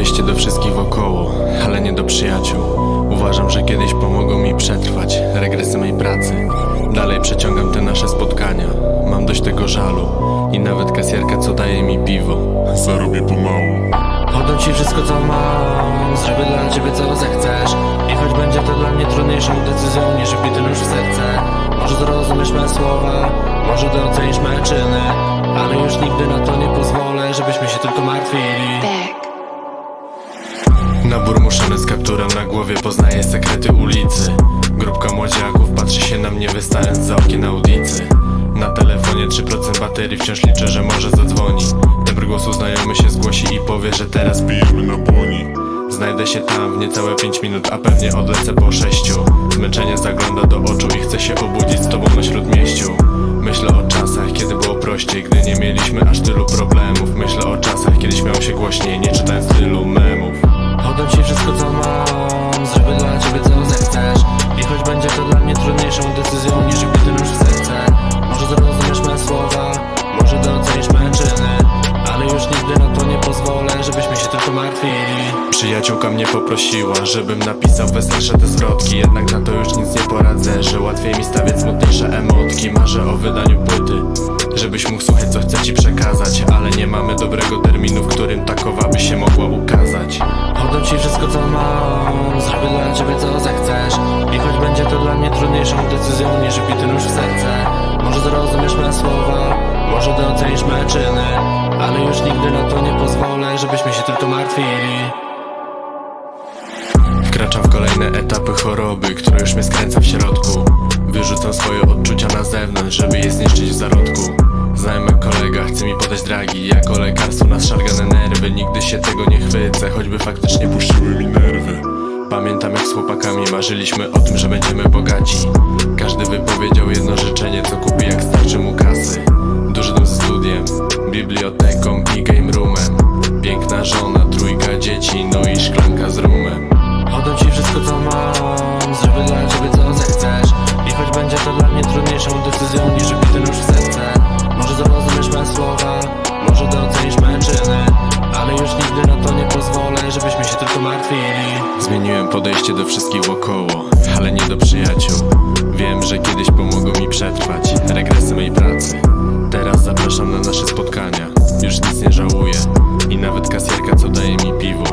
podejście do wszystkich wokoło, ale nie do przyjaciół. Uważam, że kiedyś pomogą mi przetrwać regresy mej pracy. Dalej przeciągam te nasze spotkania. Mam dość tego żalu i nawet kasjerka, co daje mi piwo. Zarobię pomału Oddam ci wszystko co mam Zrobię dla ciebie co zechcesz I choć będzie to dla mnie trudniejszą decyzją niż wbity nóż w serce Może zrozumiesz me słowa Może docenisz me czyny Ale już nigdy na to nie pozwolę Żebyśmy się tylko martwili back. Nabór muszony z kapturem na głowie Poznaje sekrety ulicy. Grupka młodziaków patrzy się na mnie Wystając za okien audicy. Na telefonie 3% baterii Wciąż liczę, że może zadzwoni. Tembr głosu znajomy się zgłosi i powie, że teraz Pijemy na błoni Znajdę się tam w niecałe 5 minut, a pewnie odlecę po 6 Zmęczenie zagląda do oczu i chcę się obudzić z tobą na śródmieściu. Myślę o czasach, kiedy było prościej, gdy nie mieliśmy aż tylu problemów. Myślę o czasach, kiedy śmiało się głośniej, nie czytając tylu memów Oddam ci wszystko co mam, zrobię dla ciebie co zechcesz. I choć będzie to dla mnie trudniejszą decyzją niż wbity nóż w serce. Może zrozumiesz me słowa, może docenisz me czyny Ale już nigdy na to nie pozwolę, żebyśmy się tylko martwili. Przyjaciółka mnie poprosiła, żebym napisał weselsze te zwrotki. Jednak na to już nic nie poradzę, że łatwiej mi stawiać smutniejsze emotki. Marzę o wydaniu płyty, żebyś mógł słuchać co chcę ci przekazać. Ale nie mamy dobrego terminu, w którym takowa by się mogła ukazać Oddam ci wszystko co mam, zrobię dla ciebie co zechcesz. I choć będzie to dla mnie trudniejszą decyzją niż wbity nóż w serce. Może zrozumiesz me słowa, może docenisz me czyny Ale już nigdy na to nie pozwolę, żebyśmy się tylko martwili. Wkraczam w kolejne etapy choroby, która już mnie skręca w środku. Wyrzucam swoje odczucia na zewnątrz, żeby je zniszczyć w zarodku. Znajomy kolega chce mi podać dragi Jako nerwy Nigdy się tego nie chwycę, choćby faktycznie puściły mi nerwy. Pamiętam jak z chłopakami marzyliśmy o tym, że będziemy bogaci. Każdy wypowiedział jedno życzenie, co kupi jak starczy mu kasy. Duży dom ze studiem, biblioteką i game roomem. Piękna żona, trójka dzieci, no i szklanka z rumem. Oddam ci wszystko co mam, zrobię dla ciebie co zechcesz. I choć będzie to dla mnie trudniejszą decyzją niż wbity nóż w serce. Może zrozumiesz me słowa, może docenisz me podejście do wszystkich wokoło, ale nie do przyjaciół. Wiem, że kiedyś pomogą mi przetrwać regresy mojej pracy. Teraz zapraszam na nasze spotkania, już nic nie żałuję I nawet kasjerka co daje mi piwo.